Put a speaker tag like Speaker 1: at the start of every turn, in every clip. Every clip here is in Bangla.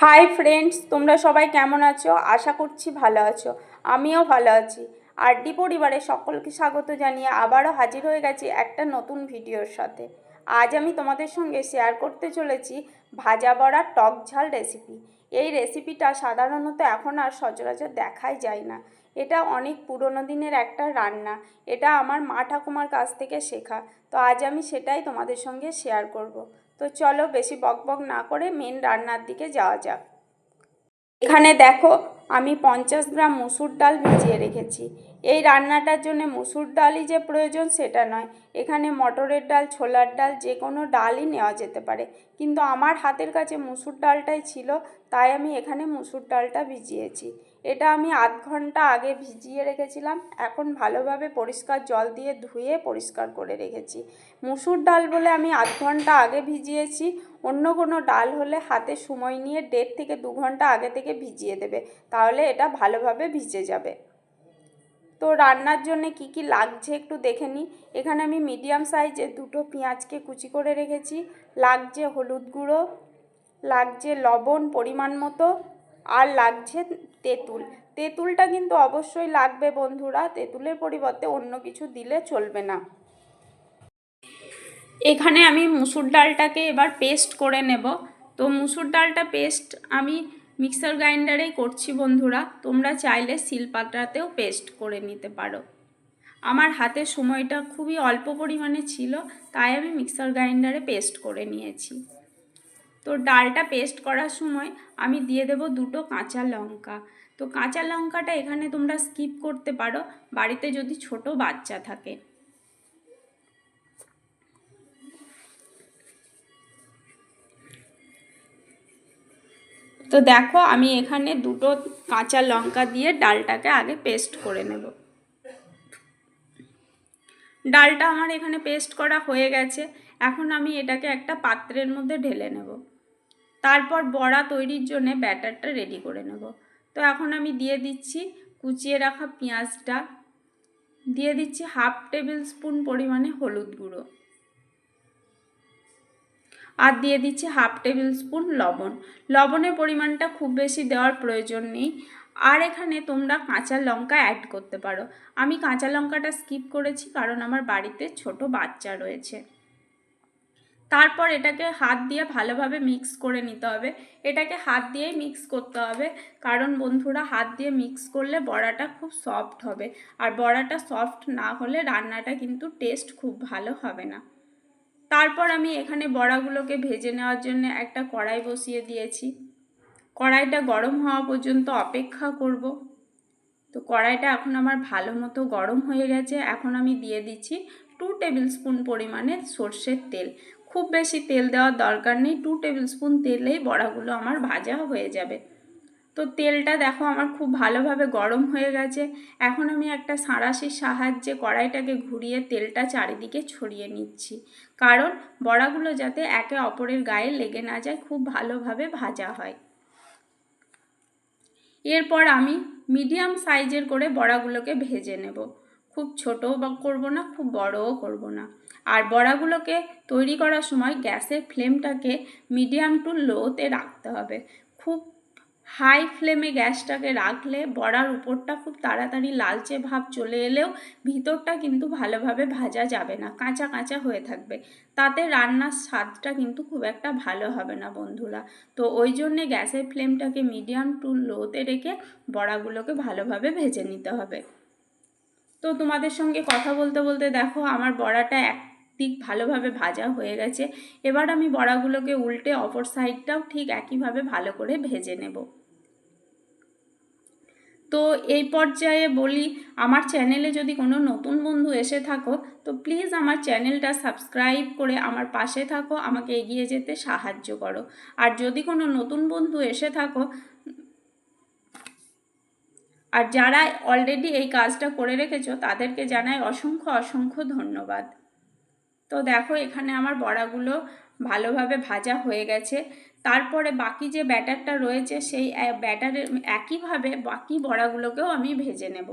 Speaker 1: হাই ফ্রেন্ডস তোমরা সবাই কেমন আছো? আশা করছি ভালো আছো। আমিও ভালো আছি। আরডি পরিবারে সকলকে স্বাগত জানিয়ে আবারও হাজির হয়ে গেছি একটা নতুন ভিডিওর সাথে। আজ আমি তোমাদের সঙ্গে শেয়ার করতে চলেছি ভাজা বড়া টক ঝাল রেসিপি এই রেসিপিটা সাধারণত এখন আর সচরাচর দেখাই যায় না। এটা অনেক পুরনো দিনের একটা রান্না। এটা আমার মা ঠাকুমার কাছ থেকে শেখা। তো আজ আমি সেটাই তোমাদের সঙ্গে শেয়ার করব। তো চলো বেশি বকবক না করে মেন রান্নার দিকে যাওয়া যাক। এখানে দেখো, আমি পঞ্চাশ গ্রাম মুসুর ডাল ভিজিয়ে রেখেছি। এই রান্নাটার জন্য মুসুর ডালই যে প্রয়োজন সেটা নয়। এখানে মটরের ডাল, ছোলার ডাল, যে কোনো ডালই নেওয়া যেতে পারে। কিন্তু আমার হাতের কাছে মুসুর ডালটাই ছিল, তাই আমি এখানে মুসুর ডালটা ভিজিয়েছি। এটা আমি আধ ঘণ্টা আগে ভিজিয়ে রেখেছিলাম। এখন ভালোভাবে পরিষ্কার জল দিয়ে ধুয়ে পরিষ্কার করে রেখেছি। মুসুর ডাল বলে আমি আধ ঘণ্টা আগে ভিজিয়েছি। অন্য কোনো ডাল হলে হাতে সময় নিয়ে দেড় থেকে দু ঘণ্টা আগে থেকে ভিজিয়ে দেবে। তাহলে এটা ভালোভাবে ভিজে যাবে। তো রান্নার জন্য কি কি লাগছে একটু দেখে নিই। এখানে আমি মিডিয়াম সাইজে দুটো পেঁয়াজকে কুচি করে রেখেছি। লাগছে হলুদ গুঁড়ো, লাগছে লবণ পরিমাণ মতো, আর লাগছে তেঁতুল। তেঁতুলটা কিন্তু অবশ্যই লাগবে বন্ধুরা, তেঁতুলের পরিবর্তে অন্য কিছু দিলে চলবে না। এখানে আমি মুসুর ডালটাকে এবার পেস্ট করে নেব। তো মুসুর ডালটা পেস্ট আমি মিক্সার গ্রাইন্ডারেই করছি বন্ধুরা, তোমরা চাইলে শিলপাটাতেও পেস্ট করে নিতে পারো। আমার হাতে সময়টা খুবই অল্প পরিমাণে ছিল, তাই আমি মিক্সার গ্রাইন্ডারে পেস্ট করে নিয়েছি। তো ডালটা পেস্ট করার সময় আমি দিয়ে দেব দুটো কাঁচা লঙ্কা। তো কাঁচা লঙ্কাটা এখানে তোমরা স্কিপ করতে পারো, বাড়িতে যদি ছোট বাচ্চা থাকে। তো দেখো আমি এখানে দুটো কাঁচা লঙ্কা দিয়ে ডালটাকে আগে পেস্ট করে নেব। ডালটা আমার এখানে পেস্ট করা হয়ে গেছে, এখন আমি এটাকে একটা পাত্রের মধ্যে ঢেলে নেব। তারপর বড়া তৈরির জন্যে ব্যাটারটা রেডি করে নেব। তো এখন আমি দিয়ে দিচ্ছি কুচিয়ে রাখা পেঁয়াজটা। দিয়ে দিচ্ছি হাফ টেবিল স্পুন পরিমাণে হলুদ গুঁড়ো। আর দিয়ে দিচ্ছি হাফ টেবিল স্পুন লবণ। লবণের পরিমাণটা খুব বেশি দেওয়ার প্রয়োজন নেই। আর এখানে তোমরা কাঁচা লঙ্কা অ্যাড করতে পারো। আমি কাঁচা লঙ্কাটা স্কিপ করেছি কারণ আমার বাড়িতে ছোট বাচ্চা রয়েছে। তারপর এটাকে হাত দিয়ে ভালোভাবে মিক্স করে নিতে হবে। এটাকে হাত দিয়েই মিক্স করতে হবে। কারণ বন্ধুরা, হাত দিয়ে মিক্স করলে বড়াটা খুব সফট হবে। আর বড়াটা সফট না হলে রান্নাটা কিন্তু টেস্ট খুব ভালো হবে না। তারপর আমি এখানে বড়াগুলোকে ভেজে নেওয়ার জন্য একটা কড়াই বসিয়ে দিয়েছি। কড়াইটা গরম হওয়া পর্যন্ত অপেক্ষা করব। তো কড়াইটা এখন আমার ভালো মতো গরম হয়ে গেছে। এখন আমি দিয়ে দিচ্ছি টু টেবিল স্পুন পরিমাণে সর্ষের তেল। খুব বেশি তেল দেওয়ার দরকার নেই। টু টেবিল স্পুন তেলেই বড়াগুলো আমার ভাজা হয়ে যাবে। তো তেলটা দেখো আমার খুব ভালোভাবে গরম হয়ে গেছে। এখন আমি একটা সাঁড়াশির সাহায্যে কড়াইটাকে ঘুরিয়ে তেলটা চারিদিকে ছড়িয়ে নিচ্ছি। কারণ বড়াগুলো যাতে একে অপরের গায়ে লেগে না যায়, খুব ভালোভাবে ভাজা হয়। এরপর আমি মিডিয়াম সাইজের করে বড়াগুলোকে ভেজে নেব। খুব ছোটও করব না, খুব বড়ও করব না। আর বড়াগুলোকে তৈরি করার সময় গ্যাসের ফ্লেমটাকে মিডিয়াম টু লোতে রাখতে হবে। খুব হাই ফ্লেমে গ্যাসটাকে রাখলে বড়ার উপরটা খুব তাড়াতাড়ি লালচে ভাব চলে এলেও ভিতরটা কিন্তু ভালোভাবে ভাজা যাবে না, কাঁচা কাঁচা হয়ে থাকবে। তাতে রান্নার স্বাদটা কিন্তু খুব একটা ভালো হবে না বন্ধুরা। তো ওই জন্যে গ্যাসের ফ্লেমটাকে মিডিয়াম টু লোতে রেখে বড়াগুলোকে ভালোভাবে ভেজে নিতে হবে। তো তোমাদের সঙ্গে কথা বলতে বলতে দেখো আমার বড়াটা এক দিক ভালোভাবে ভাজা হয়ে গেছে। এবার আমি বড়াগুলোকে উল্টে অপর সাইডটাও ঠিক একইভাবে ভালো করে ভেজে নেব। তো এই পর্যায়ে বলি, আমার চ্যানেলে যদি কোনো নতুন বন্ধু এসে থাকো, তো প্লিজ আমার চ্যানেলটা সাবস্ক্রাইব করে আমার পাশে থাকো, আমাকে এগিয়ে যেতে সাহায্য করো। আর যদি কোনো নতুন বন্ধু এসে থাকো আর যারা অলরেডি এই কাজটা করে রেখেছো, তাদেরকে জানাই অসংখ্য অসংখ্য ধন্যবাদ। তো দেখো, এখানে আমার বড়াগুলো ভালোভাবে ভাজা হয়ে গেছে। তারপরে বাকি যে ব্যাটারটা রয়েছে, সেই ব্যাটারের, একইভাবে বাকি বড়াগুলোকেও আমি ভেজে নেব।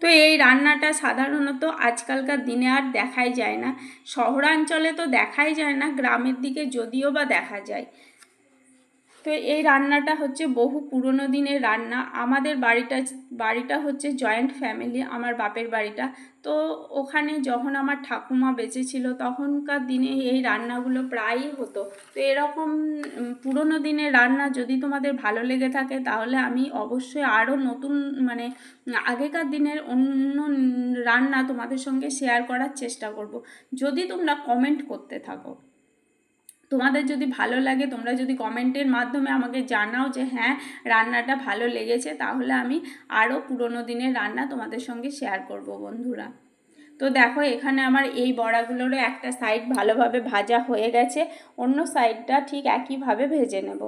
Speaker 1: তো এই রান্নাটা সাধারণত আজকালকার দিনে আর দেখাই যায় না। শহরাঞ্চলে তো দেখাই যায় না, গ্রামের দিকে যদিও বা দেখা যায়। তো এই রান্নাটা হচ্ছে বহু পুরনো দিনের রান্না। আমাদের বাড়িটা বাড়িটা হচ্ছে জয়েন্ট ফ্যামিলি আমার বাপের বাড়িটা। তো ওখানে যখন আমার ঠাকুমা বেঁচে ছিল, তখনকার দিনে এই রান্নাগুলো প্রায়ই হতো। তো এরকম পুরনো দিনের রান্না যদি তোমাদের ভালো লেগে থাকে, তাহলে আমি অবশ্যই আরও নতুন মানে আগেকার দিনের অন্য রান্না তোমাদের সঙ্গে শেয়ার করার চেষ্টা করব। যদি তোমরা কমেন্ট করতে থাকো। তোমাদের যদি ভালো লাগে, তোমরা যদি কমেন্টের মাধ্যমে আমাকে জানাও যে হ্যাঁ রান্নাটা ভালো লেগেছে, তাহলে আমি আরও পুরনো দিনের রান্না তোমাদের সঙ্গে শেয়ার করব বন্ধুরা। তো দেখো, এখানে আমার এই বড়াগুলোরও একটা সাইড ভালোভাবে ভাজা হয়ে গেছে, অন্য সাইডটা ঠিক একইভাবে ভেজে নেব।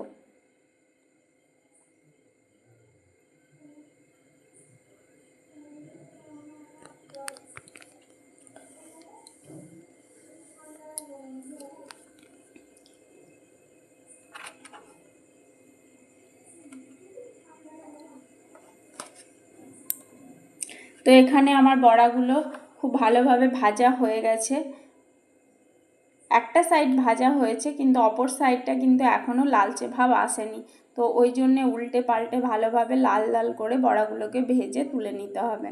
Speaker 1: তো এখানে আমার বড়াগুলো খুব ভালোভাবে ভাজা হয়ে গেছে। একটা সাইড ভাজা হয়েছে, কিন্তু অপর সাইডটা কিন্তু এখনও লালচে ভাব আসেনি। তো ওই জন্যে উল্টে পাল্টে ভালোভাবে লাল লাল করে বড়াগুলোকে ভেজে তুলে নিতে হবে।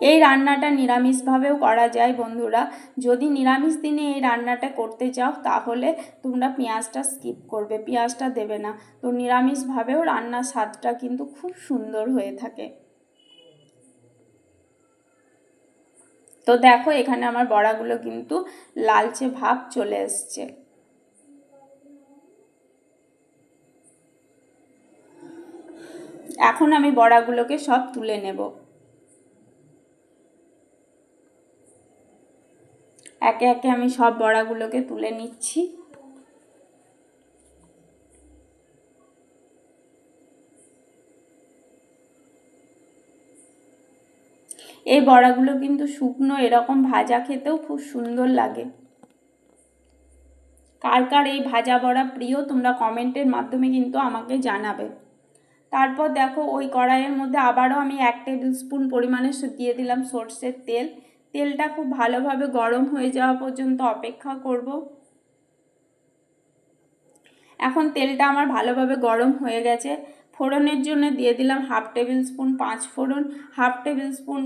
Speaker 1: এই রান্নাটা নিরামিষভাবেও করা যায় বন্ধুরা। যদি নিরামিষ দিনে এই রান্নাটা করতে চাও, তাহলে তোমরা পেঁয়াজটা স্কিপ করবে, পেঁয়াজটা দেবে না। তো নিরামিষভাবেও রান্নার স্বাদটা কিন্তু খুব সুন্দর হয়ে থাকে। তো দেখো, এখানে আমার বড়াগুলো কিন্তু লালচে ভাব চলে এসছে। এখন আমি বড়াগুলোকে সব তুলে নেব। একে একে আমি সব বড়াগুলোকে তুলে নিচ্ছি। এই বড়াগুলো কিন্তু শুকনো, এরকম ভাজা খেতেও খুব সুন্দর লাগে। কার কার এই ভাজা বড়া প্রিয়, তোমরা কমেন্টের মাধ্যমে কিন্তু আমাকে জানাবে। তারপর দেখো, ওই কড়াইয়ের মধ্যে আবারও আমি এক টেবিল স্পুন পরিমাণে দিয়ে দিলাম সর্ষের তেল। তেলটা খুব ভালোভাবে গরম হয়ে যাওয়া পর্যন্ত অপেক্ষা করব। এখন তেলটা আমার ভালোভাবে গরম হয়ে গেছে। ফোড়নের জন্য দিয়ে দিলাম হাফ টেবিল স্পুন পাঁচ ফোড়ন, হাফ টেবিল স্পুন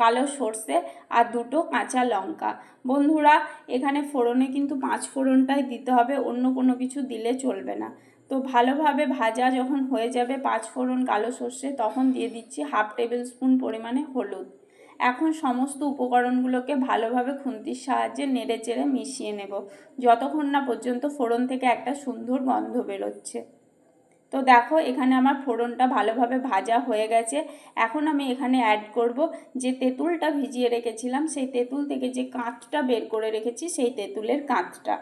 Speaker 1: কালো সর্ষে আর দুটো কাঁচা লঙ্কা। বন্ধুরা, এখানে ফোড়নে কিন্তু পাঁচ ফোড়নটাই দিতে হবে, অন্য কোনো কিছু দিলে চলবে না। তো ভালোভাবে ভাজা যখন হয়ে যাবে পাঁচ ফোড়ন কালো সর্ষে, তখন দিয়ে দিচ্ছি হাফ টেবিল স্পুন পরিমাণে হলুদ। এখন সমস্ত উপকরণগুলোকে ভালোভাবে খুন্তির সাহায্যে নেড়ে চেড়ে মিশিয়ে নেব। যতক্ষণ না পর্যন্ত ফোড়ন থেকে একটা সুন্দর গন্ধ বেরোচ্ছে। তো দেখো, এখানে আমার ফোড়নটা ভালোভাবে ভাজা হয়ে গেছে। এখন আমি এখানে অ্যাড করব যে তেঁতুলটা ভিজিয়ে রেখেছিলাম, সেই তেঁতুল থেকে যে কাঁচটা বের করে রেখেছি, সেই তেঁতুলের কাঁচটা।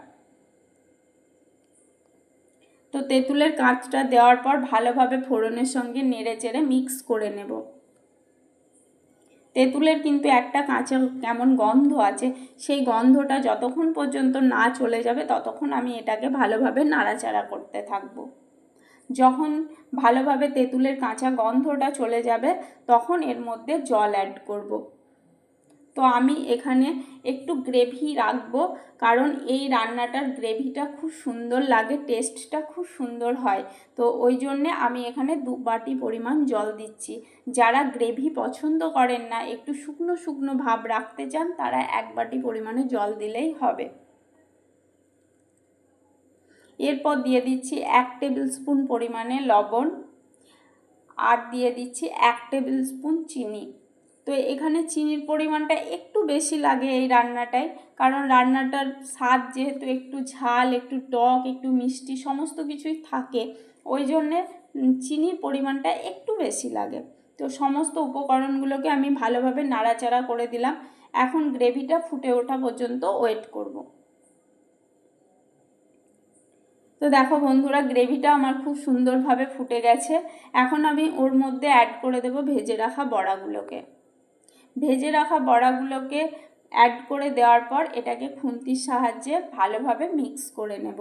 Speaker 1: তো তেঁতুলের কাঁচটা দেওয়ার পর ভালোভাবে ফোড়নের সঙ্গে নেড়ে চেড়ে মিক্স করে নেব। তেঁতুলের কিন্তু একটা কাঁচা কেমন গন্ধ আছে, সেই গন্ধটা যতক্ষণ পর্যন্ত না চলে যাবে ততক্ষণ আমি এটাকে ভালোভাবে নাড়াচাড়া করতে থাকব যখন ভালোভাবে তেঁতুলের কাঁচা গন্ধটা চলে যাবে, তখন এর মধ্যে জল অ্যাড করব। তো আমি এখানে একটু গ্রেভি রাখব, কারণ এই রান্নাটার গ্রেভিটা খুব সুন্দর লাগে টেস্টটা খুব সুন্দর হয়। তো ওই জন্যে আমি এখানে দু বাটি পরিমাণ জল দিচ্ছি। যারা গ্রেভি পছন্দ করেন না, একটু শুকনো শুকনো ভাব রাখতে চান, তারা এক বাটি পরিমাণে জল দিলেই হবে। এরপর দিয়ে দিচ্ছি এক টেবিল স্পুন পরিমাণে লবণ, আর দিয়ে দিচ্ছি এক টেবিল স্পুন চিনি। তো এখানে চিনির পরিমাণটা একটু বেশি লাগে এই রান্নাটায়, কারণ রান্নাটার স্বাদ যেহেতু একটু ঝাল, একটু টক, একটু মিষ্টি, সমস্ত কিছুই থাকে। ওই জন্যে চিনির পরিমাণটা একটু বেশি লাগে। তো সমস্ত উপকরণগুলোকে আমি ভালোভাবে নাড়াচাড়া করে দিলাম। এখন গ্রেভিটা ফুটে ওঠা পর্যন্ত ওয়েট করব। তো দেখো বন্ধুরা, গ্রেভিটা আমার খুব সুন্দরভাবে ফুটে গেছে। এখন আমি ওর মধ্যে অ্যাড করে দেব ভেজে রাখা বড়াগুলোকে। ভেজে রাখা বড়াগুলোকে অ্যাড করে দেওয়ার পর এটাকে খুন্তির সাহায্যে ভালোভাবে মিক্স করে নেব।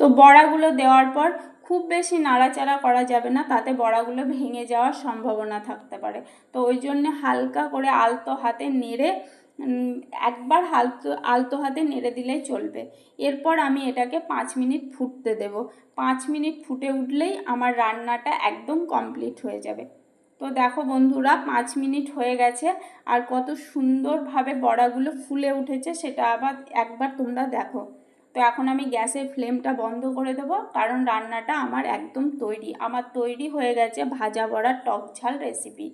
Speaker 1: তো বড়াগুলো দেওয়ার পর খুব বেশি নাড়াচাড়া করা যাবে না, তাতে বড়াগুলো ভেঙে যাওয়ার সম্ভাবনা থাকতে পারে। তো ওই জন্য হালকা করে আলতো হাতে নেড়ে একবার হালতো, আলতো হাতে নেড়ে দিলেই চলবে। এরপর আমি এটাকে পাঁচ মিনিট ফুটতে দেব। পাঁচ মিনিট ফুটে উঠলেই আমার রান্নাটা একদম কমপ্লিট হয়ে যাবে। তো দেখো বন্ধুরা, পাঁচ মিনিট হয়ে গেছে আর কত সুন্দরভাবে বড়াগুলো ফুলে উঠেছে সেটা আবার একবার তোমরা দেখো। তো এখন আমি গ্যাসের ফ্লেমটা বন্ধ করে দেবো কারণ রান্নাটা আমার একদম তৈরি। আমার তৈরি হয়ে গেছে ভাজা বড়ার টক ঝাল রেসিপি।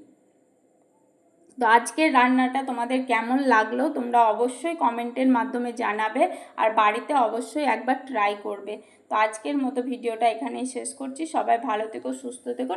Speaker 1: তো আজকের রান্নাটা তোমাদের কেমন লাগল তোমরা অবশ্যই কমেন্টের মাধ্যমে জানাবে আর বাড়িতে অবশ্যই একবার ট্রাই করবে। তো আজকের মতো ভিডিওটা এখানেই শেষ করছি। সবাই ভালো থেকো, সুস্থ থেকো